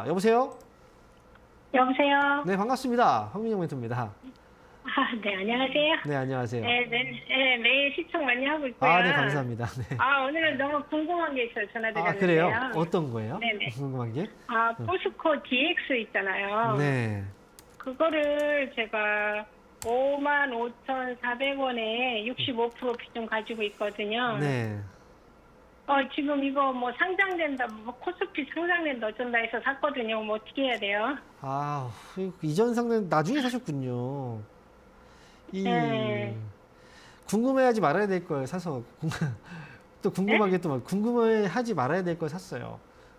아, 여보세요? 여보세요? 네, 반갑습니다. 황민영 멘토입니다. 아, 네, 안녕하세요. 네, 안녕하세요. 네, 네, 네, 매일 시청 많이 하고 있고요. 아, 네, 감사합니다. 네. 아, 오늘은 너무 궁금한 게 있어서 아, 전화드렸는데요. 그래요? 어떤 거예요? 네네. 궁금한 게? 아, 포스코 DX 있잖아요. 네. 그거를 제가 55,400원에 65% 비중 가지고 있거든요. 네. 어, 지금 이거 뭐 상장된다, 뭐 코스피 상장된다 어쩐다 해서 샀거든요. 뭐 어떻게 해야 돼요? 아, 이전 상담 나중에 사셨군요. 이 네. 궁금해하지 말아야 될 걸 사서 궁- 또 궁금하게 또 막 궁금해하지 말아야 될 걸 샀어요.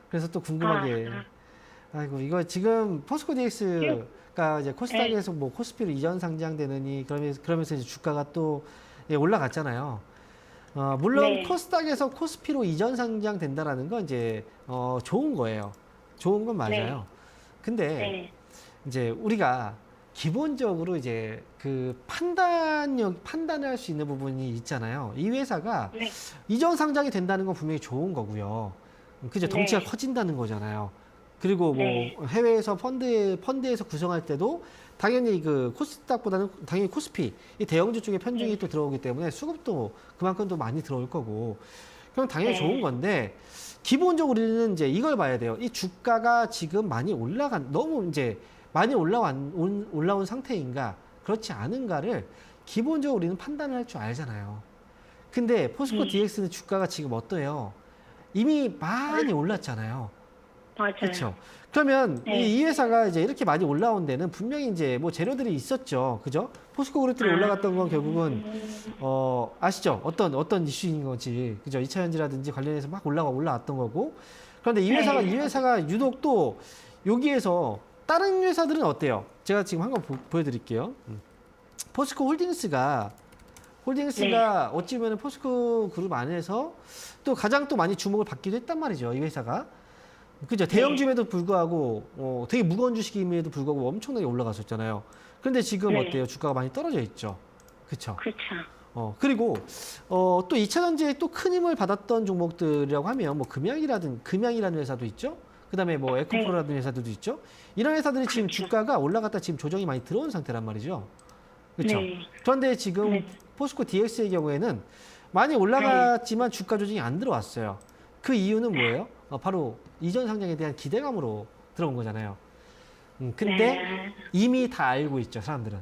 그래서 또 궁금하게 아, 아이고 이거 지금 포스코 DX가 이제 코스닥에서 뭐 코스피로 이전 상장되느니 그러면서 그러면서 이제 주가가 또 예, 올라갔잖아요. 어, 물론 네. 코스닥에서 코스피로 이전 상장 된다라는 건 이제 어, 좋은 거예요. 좋은 건 맞아요. 근데 네. 이제 우리가 기본적으로 이제 그 판단력 판단을 할 수 있는 부분이 있잖아요. 이 회사가 네. 이전 상장이 된다는 건 분명히 좋은 거고요. 그죠? 네. 덩치가 커진다는 거잖아요. 그리고 뭐 네. 해외에서 펀드 펀드에서 구성할 때도 당연히 그 코스닥보다는 당연히 코스피 이 대형주 쪽에 편중이 네. 또 들어오기 때문에 수급도 그만큼 또 많이 들어올 거고 그럼 당연히 네. 좋은 건데 기본적으로 우리는 이제 이걸 봐야 돼요. 이 주가가 지금 많이 올라간 너무 이제 많이 올라온 온- 올라온 상태인가 그렇지 않은가를 기본적으로 우리는 판단을 할 줄 알잖아요. 근데 포스코 음. DX는 주가가 지금 어때요? 이미 많이 올랐잖아요. 맞아요. 그렇죠. 그러면 네. 이, 이 회사가 이제 이렇게 많이 올라온 데는 분명히 이제 뭐 재료들이 있었죠. 그죠? 포스코 그룹들이 아. 올라갔던 건 결국은 음, 어, 아시죠? 어떤, 어떤 이슈인 건지. 그죠? 2차전지라든지 관련해서 막 올라가, 올라왔던 거고. 그런데 이 회사가, 네. 이 회사가 유독 또 여기에서 다른 회사들은 어때요? 제가 지금 한 거 보여드릴게요. 음. 포스코 홀딩스가, 홀딩스가 네. 어찌 보면 포스코 그룹 안에서 또 가장 또 많이 주목을 받기도 했단 말이죠. 이 회사가. 그죠? 네. 대형주임에도 불구하고, 어, 되게 무거운 주식임에도 불구하고 엄청나게 올라갔었잖아요. 그런데 지금 네. 어때요? 주가가 많이 떨어져 있죠. 그쵸? 그렇죠. 어, 그리고, 어, 또 2차 전지에 또 큰 힘을 받았던 종목들이라고 하면, 뭐, 금양이라든, 금양이라는 회사도 있죠? 그 다음에 뭐, 에코프로라는 회사들도 있죠? 이런 회사들이 지금 그렇죠. 주가가 올라갔다 지금 조정이 많이 들어온 상태란 말이죠. 그렇죠? 네. 그런데 지금 네. 포스코 DX의 경우에는 많이 올라갔지만 주가 조정이 안 들어왔어요. 그 이유는 뭐예요? 어, 바로 이전 상장에 대한 기대감으로 들어온 거잖아요. 음, 근데 네. 이미 다 알고 있죠, 사람들은.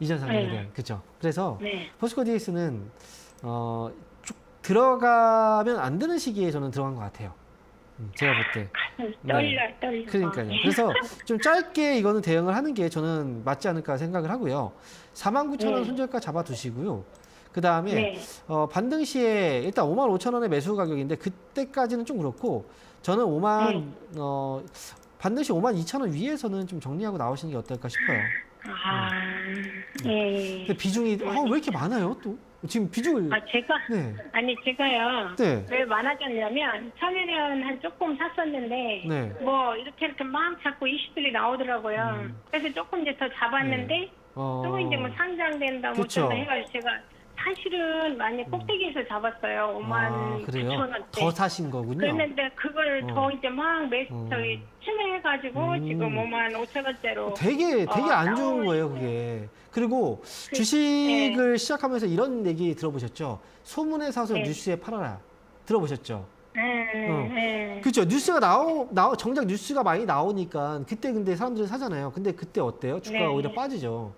이전 상장에 네. 대한. 그죠? 그래서 네. 포스코 DX는 어, 쭉 들어가면 안 되는 시기에 저는 들어간 것 같아요. 음, 제가 볼 때. 떨려, 떨려. 그러니까요. 그래서 좀 짧게 이거는 대응을 하는 게 저는 맞지 않을까 생각을 하고요. 49,000원 네. 손절가 잡아두시고요. 그 다음에 네. 어, 반등 시에 일단 55,000원의 매수 가격인데 그때까지는 좀 그렇고 저는 5만 네. 어, 반등 시 5만 2천 원 위에서는 좀 정리하고 나오시는 게 어떨까 싶어요. 아, 예. 근데 비중이 아, 왜 이렇게 많아요? 또 지금 비중을 아, 제가, 네. 아니, 제가요. 네. 왜 많아졌냐면, 처음에는 한 조금 샀었는데, 네. 뭐, 이렇게 이렇게 막 자꾸 이슈들이 나오더라고요. 음. 그래서 조금 이제 더 잡았는데, 어, 또 이제 뭐 상장된다, 뭐 그쵸. 해가지고 제가 사실은 많이 꼭대기에서 잡았어요. 5만 아, 그래요? 9천 원대. 더 사신 거군요. 그랬는데 그걸 어. 더 이제 막 매, 어. 저기 침해해가지고 음. 지금 5만 5천 원대로 되게 되게 어, 안 좋은 나오고 거예요, 그게. 그리고 그, 주식을 시작하면서 이런 얘기 들어보셨죠? 소문에 사서 네. 뉴스에 팔아라. 들어보셨죠? 네, 어. 네. 그렇죠. 뉴스가 나오, 나오 정작 뉴스가 많이 나오니까 그때 근데 사람들이 사잖아요. 근데 그때 어때요? 주가가 네. 오히려 빠지죠.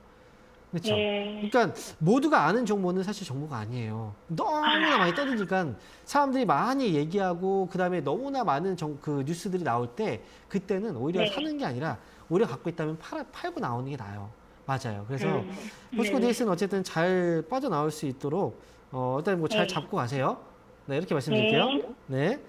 그렇죠. 예. 그러니까 모두가 아는 정보는 사실 정보가 아니에요. 너무나 많이 떠드니까 사람들이 많이 얘기하고 그다음에 너무나 많은 정, 그 뉴스들이 나올 때 그때는 오히려 네. 사는 게 아니라 오히려 갖고 있다면 팔, 팔고 나오는 게 나아요. 맞아요. 그래서 음. 포스코 네. DX는 어쨌든 잘 빠져나올 수 있도록 어, 일단 뭐잘 네. 잡고 가세요. 네, 이렇게 말씀드릴게요. 네. 네.